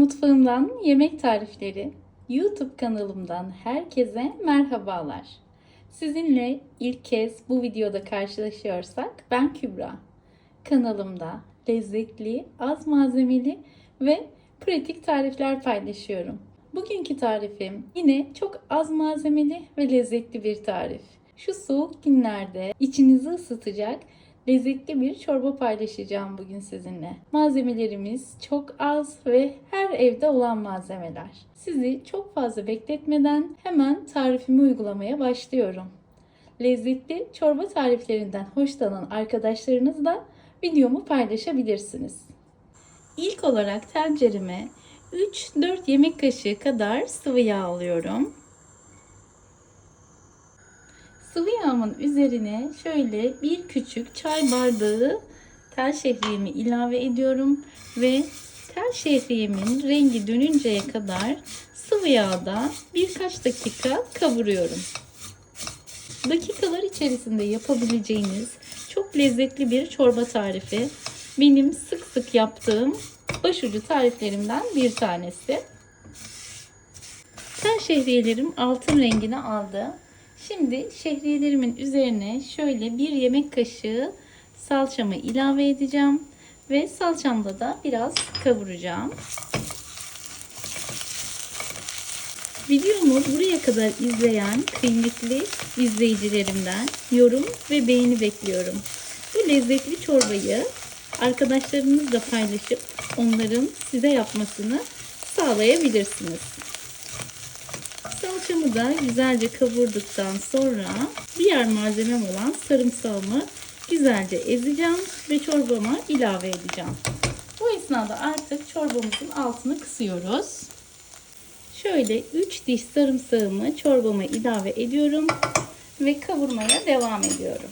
Mutfağımdan yemek tarifleri YouTube kanalımdan herkese merhabalar. Sizinle ilk kez bu videoda karşılaşıyorsak ben Kübra. Kanalımda lezzetli, az malzemeli ve pratik tarifler paylaşıyorum. Bugünkü tarifim yine çok az malzemeli ve lezzetli bir tarif. Şu soğuk günlerde içinizi ısıtacak lezzetli bir çorba paylaşacağım bugün sizinle. Malzemelerimiz çok az ve her evde olan malzemeler. Sizi çok fazla bekletmeden hemen tarifimi uygulamaya başlıyorum. Lezzetli çorba tariflerinden hoşlanan arkadaşlarınızla videomu paylaşabilirsiniz. İlk olarak tencereme 3-4 yemek kaşığı kadar sıvı yağ alıyorum. Sıvı yağımın üzerine şöyle bir küçük çay bardağı tel şehriyemi ilave ediyorum ve tel şehriyemin rengi dönünceye kadar sıvı yağda birkaç dakika kavuruyorum. Dakikalar içerisinde yapabileceğiniz çok lezzetli bir çorba tarifi. Benim sık sık yaptığım başucu tariflerimden bir tanesi. Tel şehriyelerim altın rengini aldı. Şimdi şehriyelerimin üzerine şöyle bir yemek kaşığı salçamı ilave edeceğim. Ve salçamda da biraz kavuracağım. Videomu buraya kadar izleyen kıymetli izleyicilerimden yorum ve beğeni bekliyorum. Bu lezzetli çorbayı arkadaşlarınızla paylaşıp onların size yapmasını sağlayabilirsiniz. Salçamı da güzelce kavurduktan sonra diğer malzemem olan sarımsağımı güzelce ezeceğim ve çorbama ilave edeceğim. Bu esnada artık çorbamızın altını kısıyoruz. Şöyle 3 diş sarımsağımı çorbama ilave ediyorum ve kavurmaya devam ediyorum.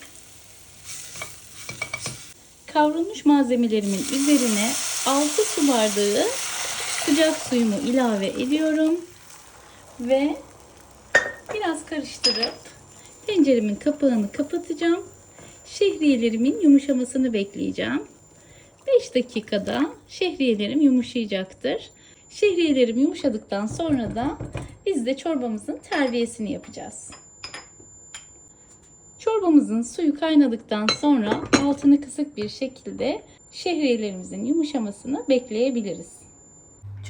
Kavrulmuş malzemelerimin üzerine 6 su bardağı sıcak suyumu ilave ediyorum ve biraz karıştırıp tenceremin kapağını kapatacağım. Şehriyelerimin yumuşamasını bekleyeceğim. 5 dakikada şehriyelerim yumuşayacaktır. Şehriyelerim yumuşadıktan sonra da biz de çorbamızın terbiyesini yapacağız. Çorbamızın suyu kaynadıktan sonra altını kısık bir şekilde şehriyelerimizin yumuşamasını bekleyebiliriz.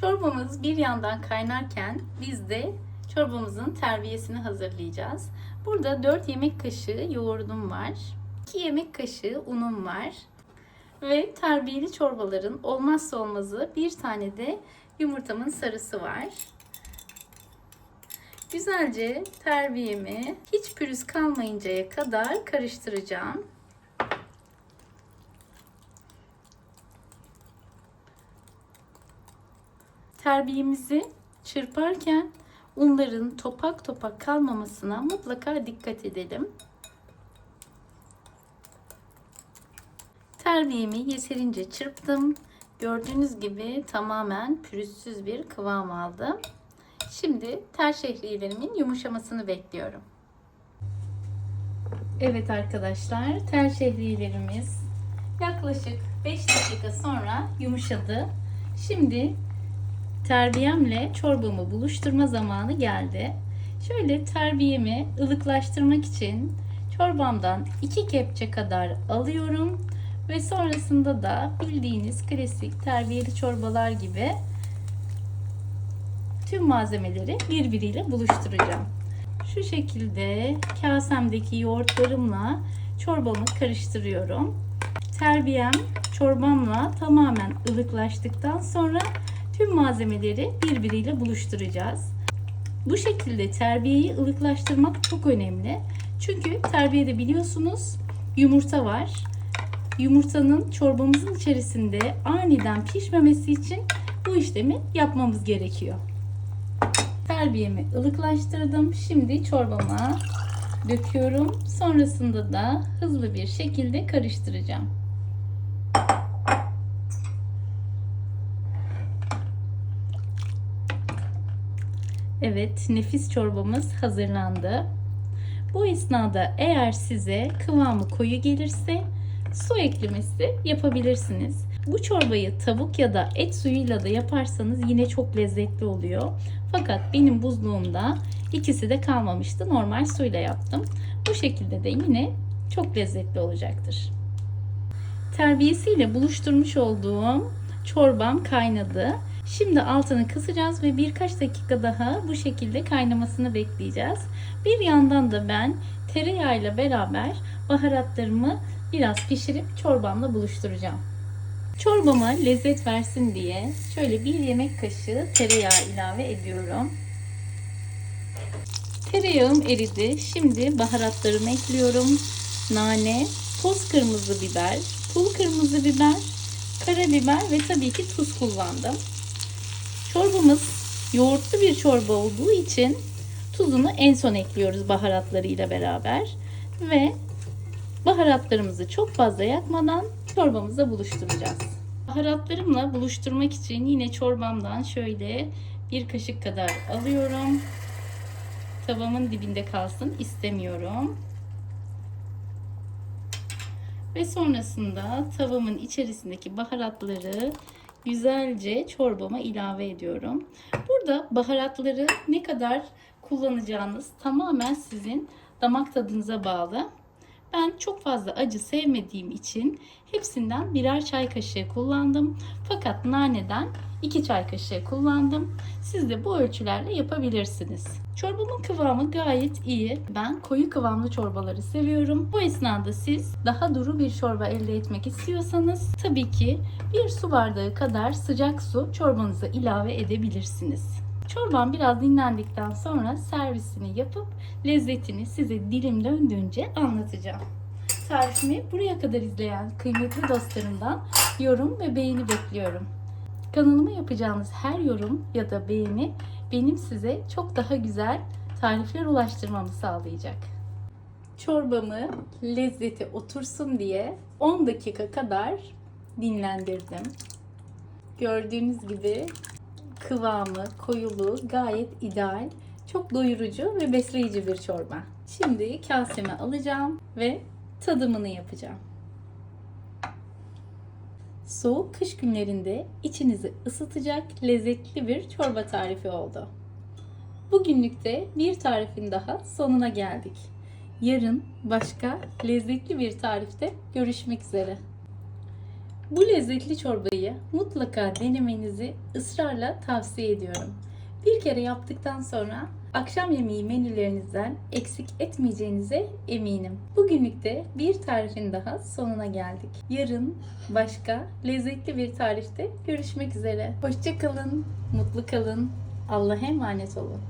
Çorbamız bir yandan kaynarken biz de çorbamızın terbiyesini hazırlayacağız. Burada 4 yemek kaşığı yoğurdum var. 2 yemek kaşığı unum var. Ve terbiyeli çorbaların olmazsa olmazı bir tane de yumurtamın sarısı var. Güzelce terbiyemi hiç pürüz kalmayıncaya kadar karıştıracağım. Terbiyemizi çırparken unların topak topak kalmamasına mutlaka dikkat edelim. Terbiyemi yeterince çırptım. Gördüğünüz gibi tamamen pürüzsüz bir kıvam aldı. Şimdi tel şehriyelerimin yumuşamasını bekliyorum. Evet arkadaşlar, tel şehriyelerimiz yaklaşık 5 dakika sonra yumuşadı. Şimdi terbiyemle çorbamı buluşturma zamanı geldi. Şöyle terbiyemi ılıklaştırmak için çorbamdan 2 kepçe kadar alıyorum ve sonrasında da bildiğiniz klasik terbiyeli çorbalar gibi tüm malzemeleri birbiriyle buluşturacağım. Şu şekilde kasemdeki yoğurtlarımla çorbamı karıştırıyorum. Terbiyem çorbamla tamamen ılıklaştıktan sonra tüm malzemeleri birbiriyle buluşturacağız. Bu şekilde terbiyeyi ılıklaştırmak çok önemli. Çünkü terbiyede biliyorsunuz yumurta var. Yumurtanın çorbamızın içerisinde aniden pişmemesi için bu işlemi yapmamız gerekiyor. Terbiyemi ılıklaştırdım. Şimdi çorbama döküyorum. Sonrasında da hızlı bir şekilde karıştıracağım. Evet, nefis çorbamız hazırlandı. Bu esnada eğer size kıvamı koyu gelirse su eklemesi yapabilirsiniz. Bu çorbayı tavuk ya da et suyuyla da yaparsanız yine çok lezzetli oluyor. Fakat benim buzluğumda ikisi de kalmamıştı. Normal suyla yaptım. Bu şekilde de yine çok lezzetli olacaktır. Terbiyesiyle buluşturmuş olduğum çorbam kaynadı. Şimdi altını kısacağız ve birkaç dakika daha bu şekilde kaynamasını bekleyeceğiz. Bir yandan da ben tereyağıyla beraber baharatlarımı biraz pişirip çorbamla buluşturacağım. Çorbama lezzet versin diye şöyle bir yemek kaşığı tereyağı ilave ediyorum. Tereyağım eridi. Şimdi baharatlarımı ekliyorum. Nane, toz kırmızı biber, pul kırmızı biber, karabiber ve tabii ki tuz kullandım. Çorbamız yoğurtlu bir çorba olduğu için tuzunu en son ekliyoruz baharatlarıyla beraber ve baharatlarımızı çok fazla yakmadan çorbamıza buluşturacağız. Baharatlarımla buluşturmak için yine çorbamdan şöyle bir kaşık kadar alıyorum. Tavamın dibinde kalsın istemiyorum. Ve sonrasında tavamın içerisindeki baharatları güzelce çorbama ilave ediyorum. Burada baharatları ne kadar kullanacağınız tamamen sizin damak tadınıza bağlı. Ben çok fazla acı sevmediğim için hepsinden birer çay kaşığı kullandım. Fakat naneden 2 çay kaşığı kullandım. Siz de bu ölçülerle yapabilirsiniz. Çorbamın kıvamı gayet iyi. Ben koyu kıvamlı çorbaları seviyorum. Bu esnada siz daha duru bir çorba elde etmek istiyorsanız tabii ki bir su bardağı kadar sıcak su çorbanıza ilave edebilirsiniz. Çorbam biraz dinlendikten sonra servisini yapıp lezzetini size dilim döndüğünce anlatacağım. Tarifimi buraya kadar izleyen kıymetli dostlarımdan yorum ve beğeni bekliyorum. Kanalıma yapacağınız her yorum ya da beğeni benim size çok daha güzel tarifler ulaştırmamı sağlayacak. Çorbamı lezzeti otursun diye 10 dakika kadar dinlendirdim. Gördüğünüz gibi kıvamı, koyuluğu gayet ideal. Çok doyurucu ve besleyici bir çorba. Şimdi kaseme alacağım ve tadımını yapacağım. Soğuk kış günlerinde içinizi ısıtacak lezzetli bir çorba tarifi oldu. Bugünlük de bir tarifin daha sonuna geldik. Yarın başka lezzetli bir tarifte görüşmek üzere. Bu lezzetli çorbayı mutlaka denemenizi ısrarla tavsiye ediyorum. Bir kere yaptıktan sonra akşam yemeği menülerinizden eksik etmeyeceğinize eminim. Bugünlük de bir tarifin daha sonuna geldik. Yarın başka lezzetli bir tarifte görüşmek üzere. Hoşçakalın, mutlu kalın, Allah'a emanet olun.